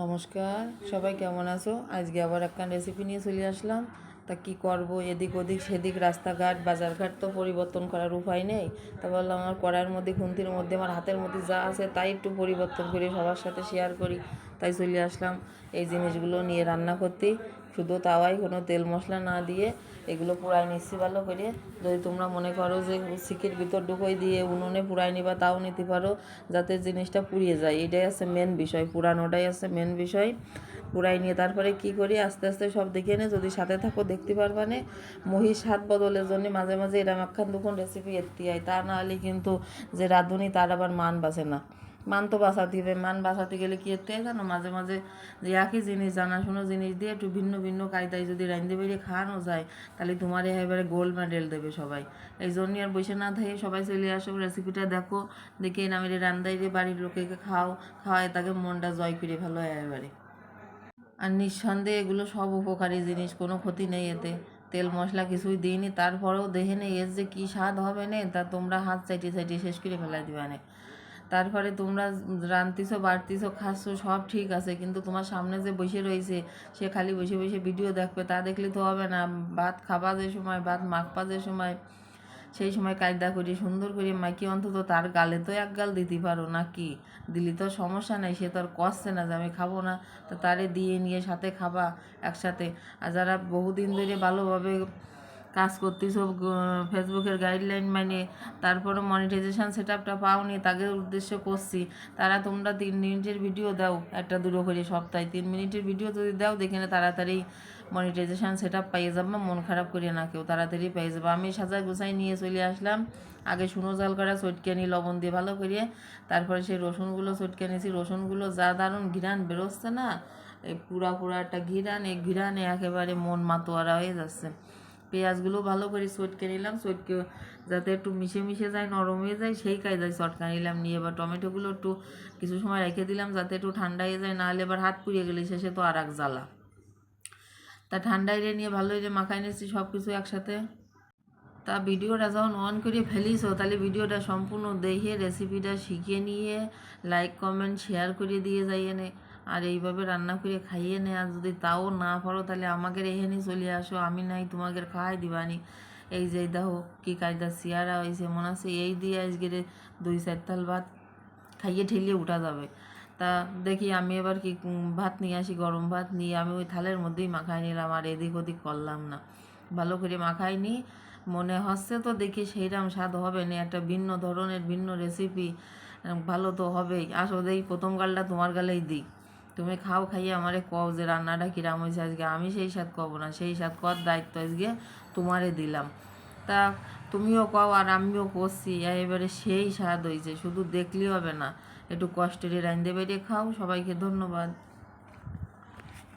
নমস্কার, সবাই কেমন আছো? আজকে আবার একটা রেসিপি নিয়ে চলে আসলাম। তা কি করব? এদিক ওদিক সেদিক রাস্তাঘাট, বাজারঘাট তো পরিবর্তন করার উপায় নেই। তা বললাম, আমার কড়ার মধ্যে, খুন্তির মধ্যে, আমার হাতের মধ্যে যা আছে তাই একটু পরিবর্তন করি, সবার সাথে শেয়ার করি। তাই চলে আসলাম এই জিনিসগুলো নিয়ে রান্না করতে। শুধু তাওয়াই কোনো তেল মশলা না দিয়ে এগুলো পুরাই নিচ্ছি ভালো করে। যদি তোমরা মনে করো যে সিকির ভিতর ঢুকোই দিয়ে উনুনে পুরাই নিবা, তাও নিতে পারো, যাতে জিনিসটা পুড়িয়ে যায়। এটাই আছে মেন বিষয় পুরানোটাই আছে মেন বিষয়। পুরাই নিয়ে তারপরে কি করি? আস্তে আস্তে সব দেখে নে যদি সাথে থাকো, দেখতে পারবা নে, মহিষ হাত বদলের জন্য মাঝে মাঝে এরম একখান দুখন রেসিপি এত্তি হয় তা না হলে কিন্তু যে রাঁধুনি তার আবার মান বাঁচে না। মান তো বাঁচাতে হবে মান বাঁচাতে গেলে কি হয় জানো? মাঝে মাঝে যে একই জিনিস, জানাশোনো জিনিস দিয়ে একটু ভিন্ন ভিন্ন কায়দায় যদি রাঁধতে বেরিয়ে খাওয়ানো যায়, তাহলে তোমার এবারে গোল্ড মেডেল দেবে সবাই। এই জন্যই আর বসে না থাকে সবাই চলে আসো রেসিপিটা দেখো, দেখে নামিয়ে রান্দাই বাড়ির লোকেকে খাও খাওয়ায় তাকে মনটা জয় করে ভালো হয় এবারে আর নিঃসন্দেহে এগুলো সব উপকারী জিনিস, কোনো ক্ষতি নেই এতে। তেল মশলা কিছুই দিইনি, তারপরেও দেখে নেই এর যে কী স্বাদ হবে না, তা তোমরা হাত চাইটিয়ে চাইটিয়ে শেষ করে ফেলাই দিবা না তারপরে তোমরা রানতিছো বাড়তিছো, খাচ্ছো, সব ঠিক আছে, কিন্তু তোমার সামনে যে বসে রয়েছে, সে খালি বসে বসে ভিডিও দেখবে, তা দেখলে তো হবে না। ভাত খাবা যে সময়, ভাত মাখবা যে সময়, সেই সময় কায়দা করি, সুন্দর করে। মাইকি অন্তত তার গালে তো এক গাল দিতে পারো না কি দিলি তো সমস্যা নাই, সে তো আর কষছে না যে আমি খাব না। তো তারে দিয়ে নিয়ে সাথে খাবা একসাথে। আর যারা বহুদিন ধরে ভালোভাবে কাজ করতে, সব ফেসবুকের গাইডলাইন মানে তারপরে মনিটাইজেশন সেট আপটা পাওনি তাদের উদ্দেশ্য করছি। তারা তোমরা তিন মিনিটের ভিডিও দাও, একটা দুটো করে সপ্তাহে। তিন মিনিটের ভিডিও যদি দাও, দেখে না তাড়াতাড়ি মনিটাইজেশন সেট আপ পাইয়ে যাব, মন খারাপ করিয়ে না কেউ, তাড়াতাড়ি পেয়ে যাব। আমি সাজায় গোছাই নিয়ে চলে আসলাম। আগে শুনো জাল করা চটকে নিই লবণ দিয়ে ভালো করিয়ে তারপরে সেই রসুনগুলো চটকে নিয়েছি। রসুনগুলো যা দারুণ ঘিরান, বেরোচ্ছে না? এই পুরা পুরা একটা ঘিরান, এই ঘিরানে একেবারে মন মাতোয়ারা হয়ে যাচ্ছে। পেঁয়াজগুলো ভালো করে চটকে নিলাম চটকে যাতে একটু মিশে মিশে যায়, নরম হয়ে যায়, সেই কায়দায় চটকা নিলাম। নিয়ে এবার টমেটোগুলো একটু কিছু সময় রেখে দিলাম যাতে একটু ঠান্ডা হয়ে যায়, নাহলে এবার হাত পুড়িয়ে গেলে শেষে তো আর এক জ্বালা। তা ঠান্ডা এরিয়ে নিয়ে ভালো যে মাখাই নিয়েছি সব কিছু একসাথে। তা ভিডিওটা যখন অন করে ফেলিছো তাহলে ভিডিওটা সম্পূর্ণ দেখে রেসিপিটা শিখে নিয়ে লাইক কমেন্ট শেয়ার করে দিয়ে যাই এনে। আর এইভাবে রান্না করে খাইয়ে নে আর যদি তাও না পারো, তাহলে আমাকে এখানে চলে আসো। আমি নাই, তোমাকে খাওয়াই দিবানি। এই যে দেখো কী কায়দা, সিয়ারা হয়েছে, মনে আছে? এই দিয়ে আজকে দুই চার তাল ভাত খাইয়ে ঠেলিয়ে উঠা যাবে। তা দেখি আমি এবার কি ভাত নিয়ে আসি, গরম ভাত নিয়ে আমি ওই থালের মধ্যেই মাখাই নিলাম, আর এদিক ওদিক করলাম না। ভালো করে মাখাই নি। মনে হচ্ছে তো দেখি সেইরকম স্বাদ হবে না, একটা ভিন্ন ধরনের, ভিন্ন রেসিপি ভালো তো হবেই। আসো দেই প্রথম গালটা তোমার গালেই দিই। তুমি খাও খাইয়ে আমারে কও যে রান্নাটা কিরাম হয়েছে আজকে। আমি সেই স্বাদ কব না, সেই স্বাদ কর দায়িত্ব আজকে তোমারে দিলাম। তা তুমিও কও আর আমিও করছি এবারে সেই স্বাদ হয়েছে শুধু দেখলেই হবে না। একটু কষ্টের রান্ধে বেরিয়ে খাও, সবাইকে ধন্যবাদ।